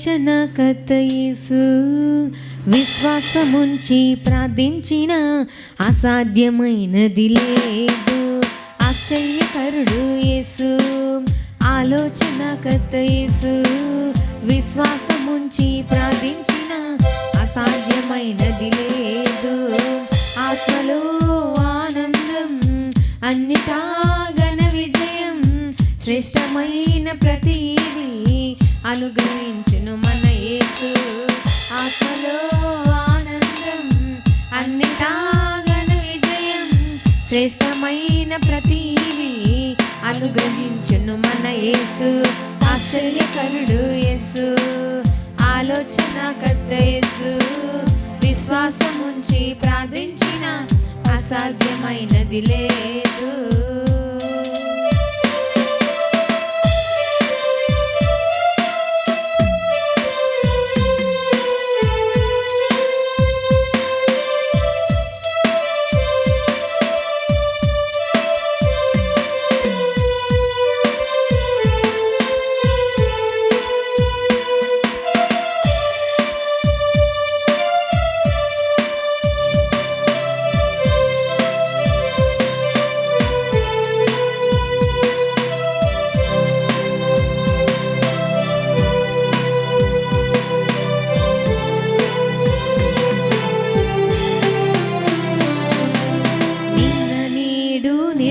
రక్షణ యేసు విశ్వాసముంచి ప్రార్థించిన అసాధ్యమైనది లేదు. ఆశ్చర్యకరుడు యేసు. ఆలోచన యేసు విశ్వాసముంచి ప్రార్థించిన అసాధ్యమైనది లేదు. ఆత్మలో ఆనందం అన్నిటా ఘన విజయం శ్రేష్టమైన ప్రతిదీ అనుగ్రహించును మన యేసు. ఆత్మలో ఆనందం అన్ని ఘన విజయం. శ్రేష్టమైన ప్రతిదీ అనుగ్రహించును మన యేసు. ఆశ్చర్యకరుడు యేసు. ఆలోచన కర్త యేసు. విశ్వాసముంచి ప్రార్థించిన అసాధ్యమైనది లేదు.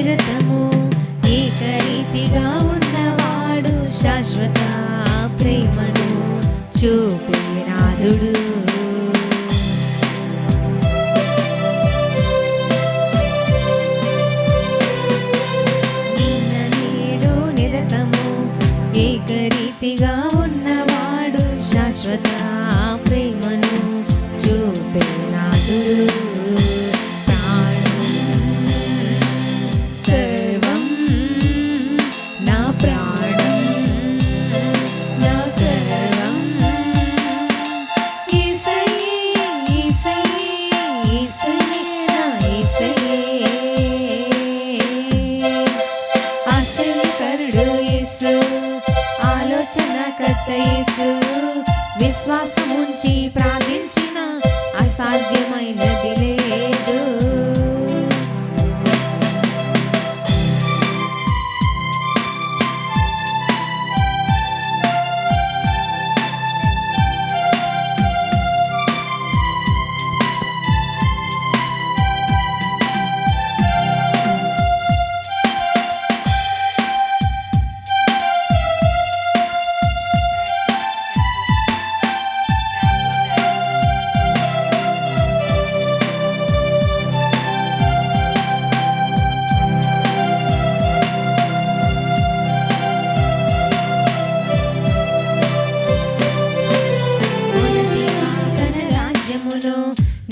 నిరతము ఏకరీతిగా ఉన్నవాడు శాశ్వత ప్రేమను చూపినాదుడు నిన్న నేడు నిరతము ఏకరీతిగా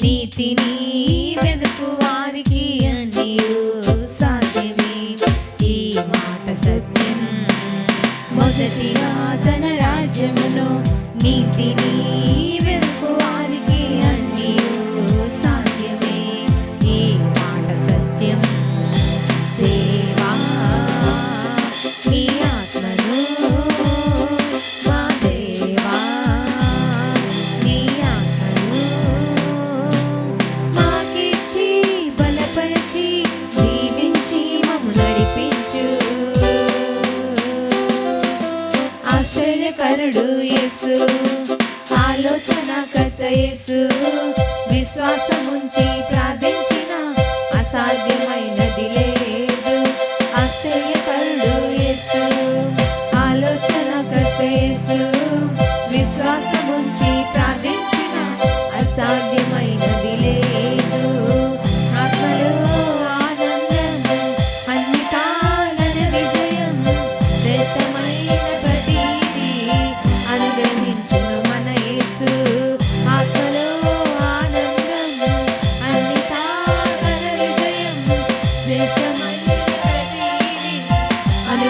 నీతిని వెదుకు వారికి అనియు సాధ్యమే. ఈ మాట సత్యం. మొదటిగా తన రాజ్యమును నీతిని కుమారుడు యేసు ఆలోచన కర్త యేసు విశ్వాసముంచి ప్ర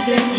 today.